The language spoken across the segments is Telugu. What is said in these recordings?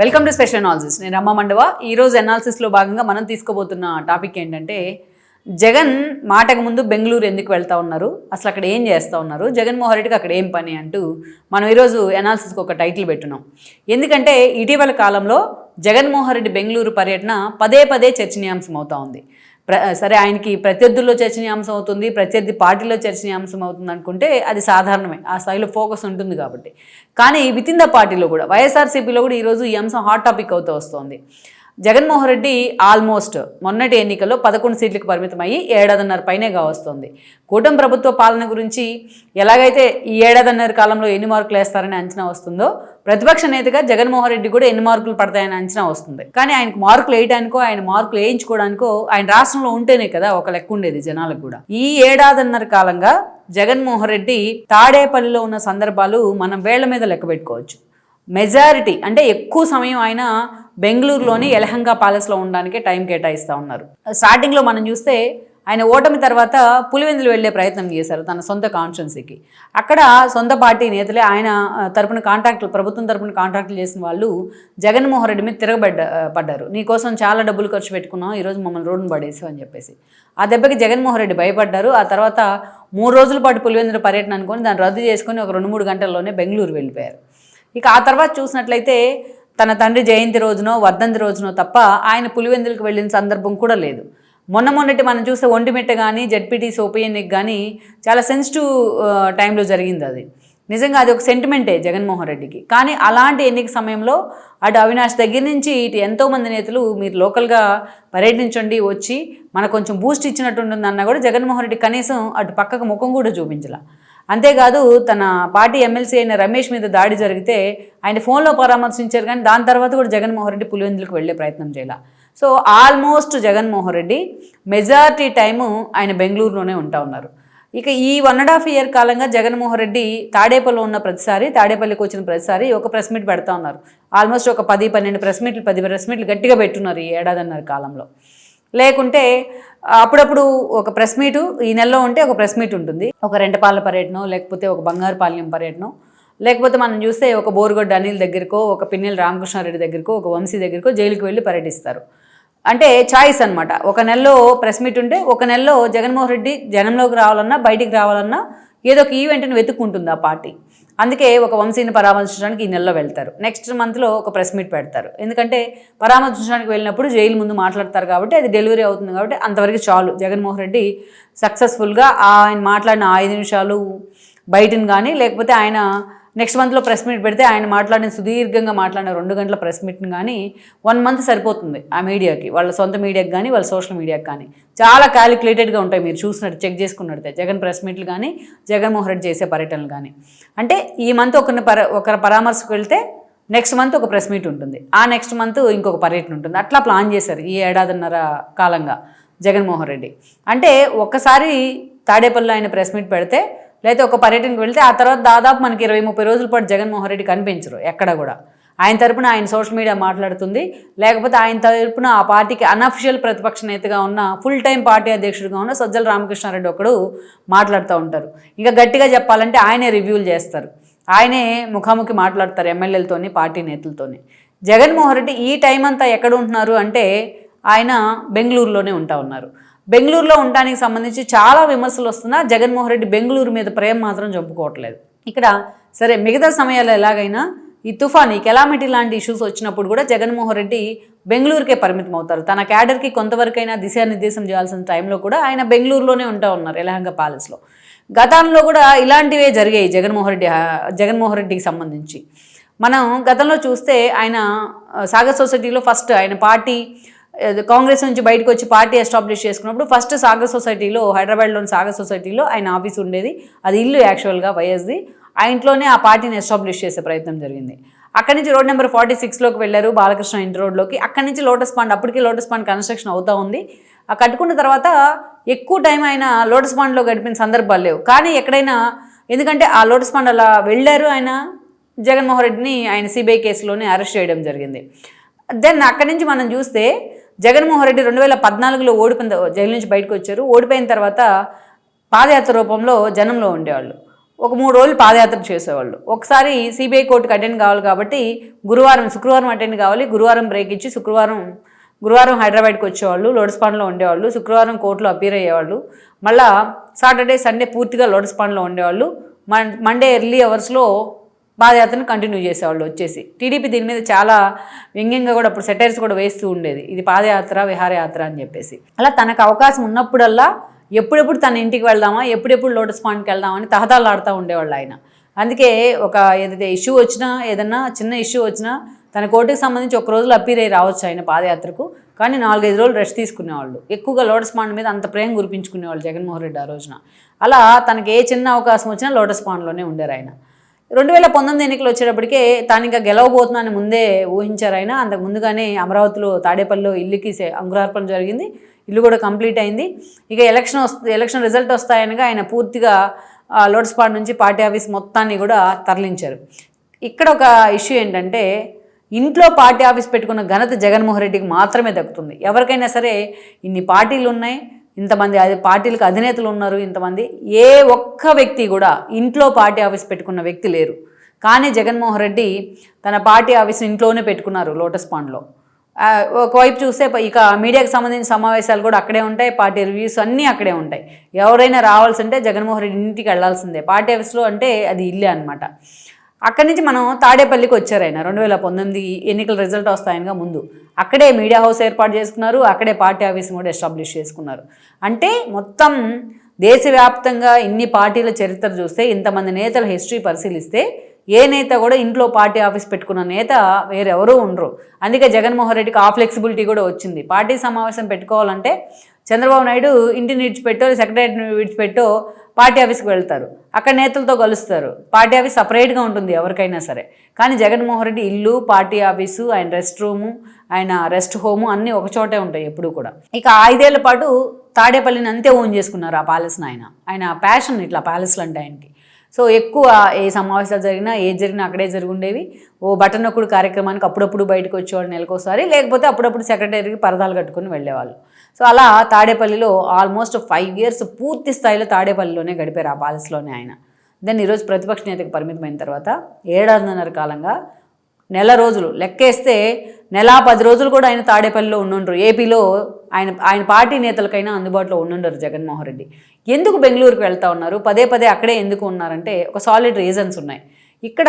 వెల్కమ్ టు స్పెషల్ అనాలిసిస్ నేను రమ్మ మండవ. ఈరోజు అనాలిసిస్లో భాగంగా మనం తీసుకోబోతున్న టాపిక్ ఏంటంటే జగన్ మాటకు ముందు బెంగళూరు ఎందుకు వెళ్తా ఉన్నారు? అసలు అక్కడ ఏం చేస్తూ ఉన్నారు? జగన్మోహన్ రెడ్డికి అక్కడ ఏం పని అంటూ మనం ఈరోజు అనాలిసిస్కి ఒక టైటిల్ పెట్టున్నాం. ఎందుకంటే ఇటీవల కాలంలో జగన్మోహన్ రెడ్డి బెంగళూరు పర్యటన పదే పదే చర్చనీయాంశం అవుతా ఉంది. సరే ఆయనకి ప్రత్యర్థుల్లో చర్చనీయాంశం అవుతుంది ప్రత్యర్థి పార్టీలో చర్చనీయాంశం అవుతుంది అనుకుంటే అది సాధారణమే. ఆ స్థాయిలో ఫోకస్ ఉంటుంది కాబట్టి. కానీ విత్ ఇన్ ద పార్టీలో కూడా వైఎస్ఆర్సీపీలో కూడా ఈరోజు ఈ అంశం హాట్ టాపిక్ అవుతూ వస్తుంది. జగన్మోహన్ రెడ్డి ఆల్మోస్ట్ మొన్నటి ఎన్నికల్లో పదకొండు సీట్లకు పరిమితమయ్యి ఏడాదిన్నర పైనేగా వస్తుంది. కూటమి ప్రభుత్వ పాలన గురించి ఎలాగైతే ఈ ఏడాదిన్నర కాలంలో ఎన్ని మార్కులు వేస్తారని అంచనా వస్తుందో ప్రతిపక్ష నేతగా జగన్మోహన్ రెడ్డి కూడా ఎన్ని మార్కులు పడతాయని అంచనా వస్తుంది. కానీ ఆయనకు మార్కులు వేయడానికో ఆయన మార్కులు వేయించుకోవడానికో ఆయన రాష్ట్రంలో ఉంటేనే కదా ఒక లెక్క ఉండేది జనాలకు కూడా. ఈ ఏడాదిన్నర కాలంగా జగన్మోహన్ రెడ్డి తాడేపల్లిలో ఉన్న సందర్భాలు మనం వేళ్ళ మీద లెక్క పెట్టుకోవచ్చు. మెజారిటీ అంటే ఎక్కువ సమయం ఆయన బెంగళూరులోని ఎలహంగా ప్యాలెస్లో ఉండడానికి టైం కేటాయిస్తూ ఉన్నారు. స్టార్టింగ్లో మనం చూస్తే ఆయన ఓటమి తర్వాత పులివెందులు వెళ్ళే ప్రయత్నం చేశారు తన సొంత కాన్స్టిట్యున్సీకి. అక్కడ సొంత పార్టీ నేతలే ఆయన తరపున కాంట్రాక్టులు ప్రభుత్వం తరపున కాంట్రాక్టులు చేసిన వాళ్ళు జగన్మోహన్ రెడ్డి మీద తిరగబడ్డ పడ్డారు. నీకోసం చాలా డబ్బులు ఖర్చు పెట్టుకున్నాం ఈరోజు మమ్మల్ని రోడ్డును పడేసి అని చెప్పేసి. ఆ దెబ్బకి జగన్మోహన్ రెడ్డి భయపడ్డారు. ఆ తర్వాత మూడు రోజుల పాటు పులివెందుల పర్యటన అనుకొని దాన్ని రద్దు చేసుకొని ఒక రెండు మూడు గంటల్లోనే బెంగళూరు వెళ్ళిపోయారు. ఇక ఆ తర్వాత చూసినట్లయితే తన తండ్రి జయంతి రోజునో వర్ధంతి రోజునో తప్ప ఆయన పులివెందులకు వెళ్ళిన సందర్భం కూడా లేదు. మొన్న మొన్నటి మనం చూస్తే ఒంటిమిట్ట కానీ జడ్పీటీసీ ఓపీఎన్కి కానీ చాలా సెన్సిటివ్ టైంలో జరిగింది అది. నిజంగా అది ఒక సెంటిమెంటే జగన్మోహన్ రెడ్డికి. కానీ అలాంటి ఎన్నిక సమయంలో అటు అవినాష్ దగ్గర నుంచి ఇటు ఎంతోమంది నేతలు మీరు లోకల్గా పర్యటించండి వచ్చి మనకు కొంచెం బూస్ట్ ఇచ్చినట్టుంటుందన్నా కూడా జగన్మోహన్ రెడ్డి కనీసం అటు పక్కకు ముఖం కూడా చూపించాల. అంతేకాదు తన పార్టీ ఎమ్మెల్సీ అయిన రమేష్ మీద దాడి జరిగితే ఆయన ఫోన్లో పరామర్శించారు కానీ దాని తర్వాత కూడా జగన్మోహన్ రెడ్డి పులివెందులకు వెళ్ళే ప్రయత్నం చేయాల. So almost Jaganmohan Reddy majority time ఆయన బెంగళూరులోనే ఉంటా ఉన్నారు. ఇక ఈ వన్ అండ్ హాఫ్ ఇయర్ కాలంగా జగన్మోహన్ రెడ్డి తాడేపల్లిలో ఉన్న ప్రతిసారి తాడేపల్లికి వచ్చిన ప్రతిసారి ఒక ప్రెస్ మీట్ పెడతా ఉన్నారు. ఆల్మోస్ట్ ఒక పది పన్నెండు ప్రెస్ మీట్లు పది ప్రెస్ మీట్లు గట్టిగా పెట్టున్నారు ఈ ఏడాదిన్నర కాలంలో. లేకుంటే అప్పుడప్పుడు ఒక ప్రెస్ మీటు ఈ నెలలో ఉంటే ఒక ప్రెస్ మీట్ ఉంటుంది. ఒక రెంటపాల పర్యటన లేకపోతే ఒక బంగారుపాలెం పర్యటన లేకపోతే మనం చూస్తే ఒక బోరుగొడ్డ అనిల్ దగ్గరకో ఒక పిన్నెల రామకృష్ణారెడ్డి దగ్గరకో ఒక వంశీ దగ్గరకో జైలుకి వెళ్ళి పర్యటిస్తారు. అంటే చాయిస్ అనమాట ఒక నెలలో ప్రెస్ మీట్ ఉంటే ఒక నెలలో జగన్మోహన్ రెడ్డి జనంలోకి రావాలన్నా బయటికి రావాలన్నా ఏదో ఒక ఈవెంట్ని వెతుక్కుంటుంది ఆ పార్టీ. అందుకే ఒక వంశీని పరామర్శించడానికి ఈ నెలలో వెళ్తారు. నెక్స్ట్ మంత్లో ఒక ప్రెస్ మీట్ పెడతారు. ఎందుకంటే పరామర్శించడానికి వెళ్ళినప్పుడు జైలు ముందు మాట్లాడతారు కాబట్టి అది డెలివరీ అవుతుంది కాబట్టి అంతవరకు చాలు. జగన్మోహన్ రెడ్డి సక్సెస్ఫుల్గా ఆయన మాట్లాడిన ఐదు నిమిషాలు బయటను కానీ లేకపోతే ఆయన నెక్స్ట్ మంత్లో ప్రెస్ మీట్ పెడితే ఆయన మాట్లాడిన సుదీర్ఘంగా మాట్లాడిన రెండు గంటల ప్రెస్ మీట్ని కానీ వన్ మంత్ సరిపోతుంది ఆ మీడియాకి వాళ్ళ సొంత మీడియాకి కానీ వాళ్ళ సోషల్ మీడియాకి కానీ. చాలా క్యాలిక్యులేటెడ్గా ఉంటాయి మీరు చూసినట్టు చెక్ చేసుకున్నట్టే జగన్ ప్రెస్ మీట్లు కానీ జగన్మోహన్ రెడ్డి చేసే పర్యటనలు కానీ అంటే ఈ మంత్ ఒకరిని పర ఒకరి పరామర్శకు వెళ్తే నెక్స్ట్ మంత్ ఒక ప్రెస్ మీట్ ఉంటుంది. ఆ నెక్స్ట్ మంత్ ఇంకొక పర్యటన ఉంటుంది. అట్లా ప్లాన్ చేశారు ఈ ఏడాదిన్నర కాలంగా జగన్మోహన్ రెడ్డి. అంటే ఒక్కసారి తాడేపల్లిలో ఆయన ప్రెస్ మీట్ పెడితే లేకపోతే ఒక పర్యటనకు వెళ్తే ఆ తర్వాత దాదాపు మనకి ఇరవై ముప్పై రోజుల పాటు జగన్మోహన్ రెడ్డి కనిపించరు ఎక్కడ కూడా. ఆయన తరపున ఆయన సోషల్ మీడియా మాట్లాడుతుంది. లేకపోతే ఆయన తరపున ఆ పార్టీకి అనఫిషియల్ ప్రతిపక్ష నేతగా ఉన్న ఫుల్ టైం పార్టీ అధ్యక్షుడిగా ఉన్న సజ్జల రామకృష్ణారెడ్డి ఒకడు మాట్లాడుతూ ఉంటారు. ఇంకా గట్టిగా చెప్పాలంటే ఆయనే రివ్యూలు చేస్తారు. ఆయనే ముఖాముఖి మాట్లాడతారు ఎమ్మెల్యేలతోని పార్టీ నేతలతోని. జగన్మోహన్ రెడ్డి ఈ టైం అంతా ఎక్కడ ఉంటున్నారు అంటే ఆయన బెంగళూరులోనే ఉంటా ఉన్నారు. బెంగళూరులో ఉండడానికి సంబంధించి చాలా విమర్శలు వస్తున్నా జగన్మోహన్ రెడ్డి బెంగళూరు మీద ప్రేమ మాత్రం చంపుకోవట్లేదు ఇక్కడ సరే మిగతా సమయాల్లో ఎలాగైనా ఈ తుఫాన్ ఈ కెలామిటీ లాంటి ఇష్యూస్ వచ్చినప్పుడు కూడా జగన్మోహన్ రెడ్డి బెంగళూరుకే పరిమితం అవుతారు. తన క్యాడర్కి కొంతవరకైనా దిశానిర్దేశం చేయాల్సిన టైంలో కూడా ఆయన బెంగళూరులోనే ఉంటా ఉన్నారు ఎలహంగ ప్యాలెస్లో. గతంలో కూడా ఇలాంటివే జరిగాయి జగన్మోహన్ రెడ్డి జగన్మోహన్ రెడ్డికి సంబంధించి. మనం గతంలో చూస్తే ఆయన సాగర్ సొసైటీలో ఫస్ట్ ఆయన పార్టీ కాంగ్రెస్ నుంచి బయటకు వచ్చి పార్టీ ఎస్టాబ్లిష్ చేసుకున్నప్పుడు ఫస్ట్ సాగర్ సొసైటీలో హైదరాబాద్లోని సాగర్ సొసైటీలో ఆయన ఆఫీస్ ఉండేది. అది ఇల్లు యాక్చువల్గా వైఎస్ది. ఆ ఇంట్లోనే ఆ పార్టీని ఎస్టాబ్లిష్ చేసే ప్రయత్నం జరిగింది. అక్కడి నుంచి రోడ్ నెంబర్ ఫార్టీ సిక్స్లోకి వెళ్ళారు బాలకృష్ణ ఇంటి రోడ్లోకి అక్కడి నుంచి లోటస్ పాండ్ అప్పటికి లోటస్ పాండ్ కన్స్ట్రక్షన్ అవుతూ ఉంది. ఆ కట్టుకున్న తర్వాత ఎక్కువ టైం ఆయన లోటస్ పాండ్లో గడిపిన సందర్భాలు లేవు. కానీ ఎక్కడైనా ఎందుకంటే ఆ లోటస్ పాండ్ అలా వెళ్ళారు ఆయన జగన్మోహన్ రెడ్డిని ఆయన సిబిఐ కేసులోనే అరెస్ట్ చేయడం జరిగింది. దెన్ అక్కడి నుంచి మనం చూస్తే జగన్మోహన్ రెడ్డి రెండు వేల పద్నాలుగులో ఓడిపోయిన జైలు నుంచి బయటకు వచ్చారు. ఓడిపోయిన తర్వాత పాదయాత్ర రూపంలో జనంలో ఉండేవాళ్ళు. ఒక మూడు రోజులు పాదయాత్ర చేసేవాళ్ళు. ఒకసారి సిబిఐ కోర్టుకు అటెండ్ కావాలి కాబట్టి గురువారం శుక్రవారం అటెండ్ కావాలి. గురువారం బ్రేక్ ఇచ్చి శుక్రవారం గురువారం హైదరాబాద్కి వచ్చేవాళ్ళు. లోటస్ పాండ్లో ఉండేవాళ్ళు. శుక్రవారం కోర్టులో అపీర్ అయ్యేవాళ్ళు. మళ్ళా సాటర్డే సండే పూర్తిగా లోటస్ పాండ్లో ఉండేవాళ్ళు. మన్ మండే ఎర్లీ అవర్స్లో పాదయాత్రను కంటిన్యూ చేసేవాళ్ళు వచ్చేసి. టీడీపీ దీని మీద చాలా వ్యంగ్యంగా కూడా అప్పుడు సెటైర్స్ కూడా వేస్తూ ఉండేది. ఇది పాదయాత్ర విహారయాత్ర అని చెప్పేసి. అలా తనకు అవకాశం ఉన్నప్పుడల్లా ఎప్పుడెప్పుడు తన ఇంటికి వెళ్దామా ఎప్పుడెప్పుడు లోటస్ పాండ్కి వెళ్దామని తహతాలాడుతూ ఉండేవాళ్ళు ఆయన. అందుకే ఒక ఏదైతే ఇష్యూ వచ్చినా ఏదన్నా చిన్న ఇష్యూ వచ్చినా తన కోర్టుకు సంబంధించి ఒక రోజులో అప్పీర్ అయ్యి రావచ్చు ఆయన పాదయాత్రకు. కానీ నాలుగైదు రోజులు రెస్ట్ తీసుకునేవాళ్ళు. ఎక్కువగా లోటస్ పాండ్ మీద అంత ప్రేమ గురిపించుకునేవాళ్ళు జగన్మోహన్ రెడ్డి ఆ రోజున. అలా తనకి ఏ చిన్న అవకాశం వచ్చినా లోటస్ పాండ్లోనే ఉండేరు ఆయన. రెండు వేల పంతొమ్మిది ఎన్నికలు వచ్చేటప్పటికే తాను ఇంకా గెలవబోతున్నాను ముందే ఊహించారు ఆయన. అంతకు ముందుగానే అమరావతిలో తాడేపల్లిలో ఇల్లుకి అంకురార్పణ జరిగింది. ఇల్లు కూడా కంప్లీట్ అయింది. ఇక ఎలక్షన్ వస్తు ఎలక్షన్ రిజల్ట్ వస్తాయనగా ఆయన పూర్తిగా లోడ్స్పాడ్ లోటస్ నుంచి పార్టీ ఆఫీస్ మొత్తాన్ని కూడా తరలించారు. ఇక్కడ ఒక ఇష్యూ ఏంటంటే ఇంట్లో పార్టీ ఆఫీస్ పెట్టుకున్న ఘనత జగన్మోహన్ రెడ్డికి మాత్రమే దక్కుతుంది. ఎవరికైనా సరే ఇన్ని పార్టీలు ఉన్నాయి ఇంతమంది అది పార్టీలకు అధినేతలు ఉన్నారు ఇంతమంది. ఏ ఒక్క వ్యక్తి కూడా ఇంట్లో పార్టీ ఆఫీస్ పెట్టుకున్న వ్యక్తి లేరు. కానీ జగన్మోహన్ రెడ్డి తన పార్టీ ఆఫీస్ ఇంట్లోనే పెట్టుకున్నారు లోటస్ పాండ్లో. ఒకవైపు చూస్తే ఇక మీడియాకి సంబంధించిన సమావేశాలు కూడా అక్కడే ఉంటాయి పార్టీ రివ్యూస్ అన్నీ అక్కడే ఉంటాయి. ఎవరైనా రావాల్సి ఉంటే జగన్మోహన్ రెడ్డి ఇంటికి వెళ్ళాల్సిందే పార్టీ ఆఫీస్లో అంటే అది ఇల్లే అనమాట అక్కడి నుంచి మనం తాడేపల్లికి వచ్చారు ఆయన. రెండు వేల పంతొమ్మిది ఎన్నికల రిజల్ట్ వస్తాయనగా ముందు. అక్కడే మీడియా హౌస్ ఏర్పాటు చేసుకున్నారు అక్కడే పార్టీ ఆఫీస్ కూడా ఎస్టాబ్లిష్ చేసుకున్నారు. అంటే మొత్తం దేశవ్యాప్తంగా ఇన్ని పార్టీల చరిత్ర చూస్తే ఇంతమంది నేతల హిస్టరీ పరిశీలిస్తే ఏ నేత కూడా ఇంట్లో పార్టీ ఆఫీస్ పెట్టుకున్న నేత వేరెవరూ ఉండరు. అందుకే జగన్మోహన్ రెడ్డికి ఆ ఫ్లెక్సిబిలిటీ కూడా వచ్చింది. పార్టీ సమావేశం పెట్టుకోవాలంటే చంద్రబాబు నాయుడు ఇంటిని విడిచిపెట్టో సెక్రటరీని విడిచిపెట్టో పార్టీ ఆఫీస్కి వెళ్తారు. అక్కడ నేతలతో కలుస్తారు. పార్టీ ఆఫీస్ సపరేట్గా ఉంటుంది ఎవరికైనా సరే. కానీ జగన్మోహన్ రెడ్డి ఇల్లు పార్టీ ఆఫీసు ఆయన రెస్ట్ రూము ఆయన రెస్ట్ హోము అన్నీ ఒక చోటే ఉంటాయి ఎప్పుడు కూడా. ఇక ఐదేళ్ళ పాటు తాడేపల్లిని అంతే ఓన్ చేసుకున్నారు ఆ ప్యాలెస్ని ఆయన ఆయన ప్యాషన్ ఇట్లా ప్యాలెస్లు అంటే ఆయనకి. సో ఎక్కువ ఏ సమావేశాలు జరిగినా ఏది జరిగినా అక్కడే జరుగుండేవి. ఓ బటన్ ఒకడు కార్యక్రమానికి అప్పుడప్పుడు బయటకు వచ్చేవాళ్ళు నెలకోసారి. లేకపోతే అప్పుడప్పుడు సెక్రటరీకి పరదాలు కట్టుకుని వెళ్ళేవాళ్ళు. సో అలా తాడేపల్లిలో ఆల్మోస్ట్ ఫైవ్ ఇయర్స్ పూర్తి స్థాయిలో తాడేపల్లిలోనే గడిపారు ఆ పాలసీలోనే ఆయన. దెన్ ఈరోజు ప్రతిపక్ష నేతకు పరిమితమైన తర్వాత ఏడాదిన్నర కాలంగా నెల రోజులు లెక్కేస్తే నెల పది రోజులు కూడా ఆయన తాడేపల్లిలో ఉండుండ్రు. ఏపీలో ఆయన ఆయన పార్టీ నేతలకైనా అందుబాటులో ఉండుండరు జగన్మోహన్ రెడ్డి. ఎందుకు బెంగళూరుకు వెళ్తా ఉన్నారు? పదే పదే అక్కడే ఎందుకు ఉన్నారంటే ఒక సాలిడ్ రీజన్స్ ఉన్నాయి. ఇక్కడ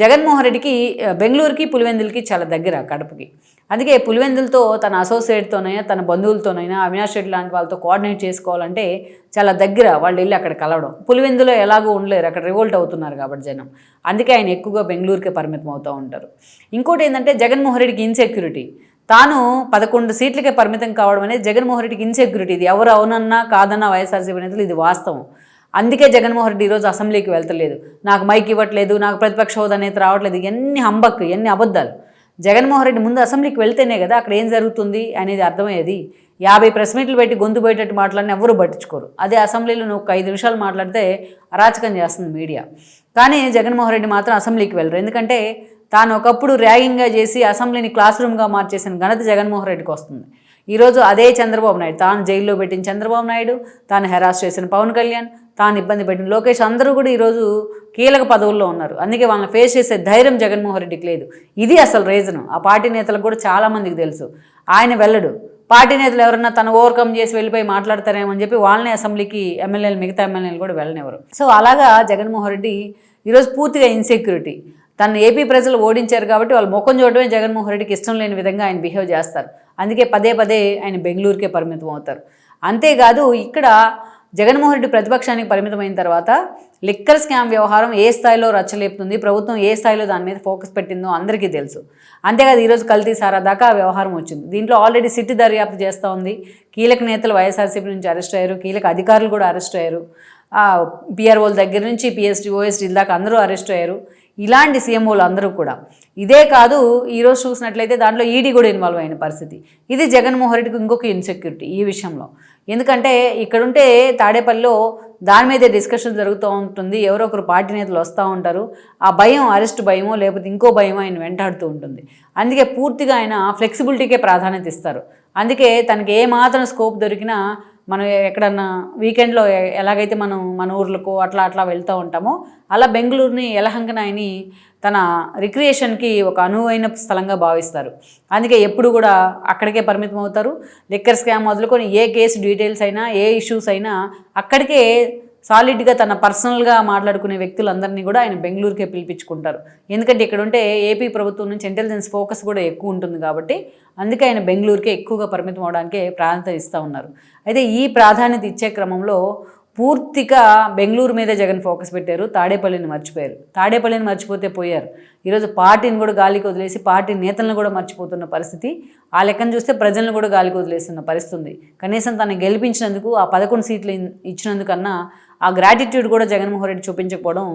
జగన్మోహన్ రెడ్డికి బెంగళూరుకి పులివెందులకి చాలా దగ్గర కడపకి. అందుకే పులివెందులతో తన అసోసియేట్తోనైనా తన బంధువులతోనైనా అవినాష్ రెడ్డి లాంటి వాళ్ళతో కోఆర్డినేట్ చేసుకోవాలంటే చాలా దగ్గర వాళ్ళు వెళ్ళి అక్కడ కలవడం. పులివెందులో ఎలాగో ఉండలేరు అక్కడ రివోల్ట్ అవుతున్నారు కాబట్టి జనం. అందుకే ఆయన ఎక్కువగా బెంగళూరుకే పరిమితం అవుతూ ఉంటారు. ఇంకోటి ఏంటంటే జగన్మోహన్ రెడ్డికి ఇన్సెక్యూరిటీ తాను పదకొండు సీట్లకే పరిమితం కావడం అనేది జగన్మోహన్ రెడ్డికి ఇన్సెక్యూరిటీ ఇది ఎవరు అవునన్నా కాదన్నా వైఎస్ఆర్సీపీ నేతలు ఇది వాస్తవం. అందుకే జగన్మోహన్ రెడ్డి ఈరోజు అసెంబ్లీకి వెళ్తలేదు. నాకు మైక్ ఇవ్వట్లేదు నాకు ప్రతిపక్ష హోదా అనేది రావట్లేదు ఎన్ని హంబక్ ఎన్ని అబద్ధాలు. జగన్మోహన్ రెడ్డి ముందు అసెంబ్లీకి వెళ్తేనే కదా అక్కడ ఏం జరుగుతుంది అనేది అర్థమయ్యేది. యాభై ప్రెస్ మీట్లు పెట్టి గొంతు పోయేటట్టు మాట్లాడిన ఎవరు పట్టించుకోరు. అదే అసెంబ్లీలో నువ్వు ఒక ఐదు నిమిషాలు మాట్లాడితే అరాచకం చేస్తుంది మీడియా. కానీ జగన్మోహన్ రెడ్డి మాత్రం అసెంబ్లీకి వెళ్ళరు. ఎందుకంటే తాను ఒకప్పుడు ర్యాగింగ్గా చేసి అసెంబ్లీని క్లాస్ రూమ్గా మార్చేసిన ఘనత జగన్మోహన్ రెడ్డికి వస్తుంది. ఈరోజు అదే చంద్రబాబు నాయుడు. తాను జైల్లో పెట్టిన చంద్రబాబు నాయుడు తాను హెరాస్ చేసిన పవన్ కళ్యాణ్ తాను ఇబ్బంది పెట్టిన లోకేష్ అందరూ కూడా ఈరోజు కీలక పదవుల్లో ఉన్నారు. అందుకే వాళ్ళని ఫేస్ చేసే ధైర్యం జగన్మోహన్ రెడ్డికి లేదు. ఇది అసలు రీజన్ ఆ పార్టీ నేతలకు కూడా చాలామందికి తెలుసు. ఆయన వెళ్ళడు. పార్టీ నేతలు ఎవరన్నా తను ఓవర్కమ్ చేసి వెళ్ళిపోయి మాట్లాడతారేమో అని చెప్పి వాళ్ళని అసెంబ్లీకి ఎమ్మెల్యేలు మిగతా ఎమ్మెల్యేలు కూడా వెళ్ళనివ్వరు. సో అలాగా జగన్మోహన్ రెడ్డి ఈరోజు పూర్తిగా ఇన్సెక్యూరిటీ తను ఏపీ ప్రజలు ఓడించారు కాబట్టి వాళ్ళు ముఖం చూడటమే జగన్మోహన్ రెడ్డికి ఇష్టం లేని విధంగా ఆయన బిహేవ్ చేస్తారు. అందుకే పదే పదే ఆయన బెంగళూరుకే పరిమితం అవుతారు. అంతేకాదు ఇక్కడ జగన్మోహన్ రెడ్డి ప్రతిపక్షానికి పరిమితమైన తర్వాత లిక్కర్ స్కామ్ వ్యవహారం ఏ స్థాయిలో రచ్చలేపుతుంది? ప్రభుత్వం ఏ స్థాయిలో దాని మీద ఫోకస్ పెట్టిందో అందరికీ తెలుసు. అంతేకాదు ఈరోజు కల్తీ సారా దాకా ఆ వ్యవహారం వచ్చింది. దీంట్లో ఆల్రెడీ సిట్టి దర్యాప్తు చేస్తూ ఉంది. కీలక నేతలు వైఎస్ఆర్సీపీ నుంచి అరెస్ట్ అయ్యారు. కీలక అధికారులు కూడా అరెస్ట్ అయ్యారు. పిఆర్ఓల దగ్గర నుంచి పిఎస్టీ ఓఎస్టీ దాకా అందరూ అరెస్ట్ అయ్యారు. ఇలాంటి సీఎంఓలు అందరూ కూడా. ఇదే కాదు ఈరోజు చూసినట్లయితే దాంట్లో ఈడీ కూడా ఇన్వాల్వ్ అయిన పరిస్థితి. ఇది జగన్మోహన్ రెడ్డికి ఇంకొక ఇన్సెక్యూరిటీ ఈ విషయంలో. ఎందుకంటే ఇక్కడుంటే తాడేపల్లిలో దాని మీదే డిస్కషన్ జరుగుతూ ఉంటుంది. ఎవరో ఒకరు పార్టీ నేతలు వస్తూ ఉంటారు. ఆ భయం అరెస్ట్ భయమో లేకపోతే ఇంకో భయమో ఆయన వెంటాడుతూ ఉంటుంది. అందుకే పూర్తిగా ఆయన ఫ్లెక్సిబిలిటీకే ప్రాధాన్యత ఇస్తారు. అందుకే తనకి ఏ మాత్రం స్కోప్ దొరికినా మనం ఎక్కడన్నా వీకెండ్లో ఎలాగైతే మనం మన ఊర్లకు అట్లా అట్లా వెళ్తూ ఉంటామో అలా బెంగళూరుని యలహంకనాయని తన రిక్రియేషన్కి ఒక అనువైన స్థలంగా భావిస్తారు. అందుకే ఎప్పుడు కూడా అక్కడికే పరిమితం అవుతారు. లిక్కర్ స్కామ్ మొదలుకొని ఏ కేసు డీటెయిల్స్ అయినా ఏ ఇష్యూస్ అయినా అక్కడికే సాలిడ్గా తన పర్సనల్గా మాట్లాడుకునే వ్యక్తులందరినీ కూడా ఆయన బెంగళూరుకే పిలిపించుకుంటారు. ఎందుకంటే ఇక్కడ ఉంటే ఏపీ ప్రభుత్వం నుంచి ఇంటెలిజెన్స్ ఫోకస్ కూడా ఎక్కువ ఉంటుంది కాబట్టి అందుకే ఆయన బెంగళూరుకే ఎక్కువగా పరిమితం అవడానికే ప్రాధాన్యత ఇస్తూ ఉన్నారు. అయితే ఈ ప్రాధాన్యత ఇచ్చే క్రమంలో పూర్తిగా బెంగళూరు మీద జగన్ ఫోకస్ పెట్టారు తాడేపల్లిని మర్చిపోయారు. తాడేపల్లిని మర్చిపోతే పోయారు. ఈరోజు పార్టీని కూడా గాలికి వదిలేసి పార్టీ నేతలను కూడా మర్చిపోతున్న పరిస్థితి. ఆ లెక్కను చూస్తే ప్రజలను కూడా గాలికి వదిలేస్తున్న పరిస్థితి ఉంది. కనీసం తను గెలిపించినందుకు ఆ పదకొండు సీట్లు ఇచ్చినందుకన్నా ఆ గ్రాటిట్యూడ్ కూడా జగన్మోహన్ రెడ్డి చూపించకపోవడం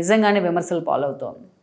నిజంగానే విమర్శలు పాలవుతోంది.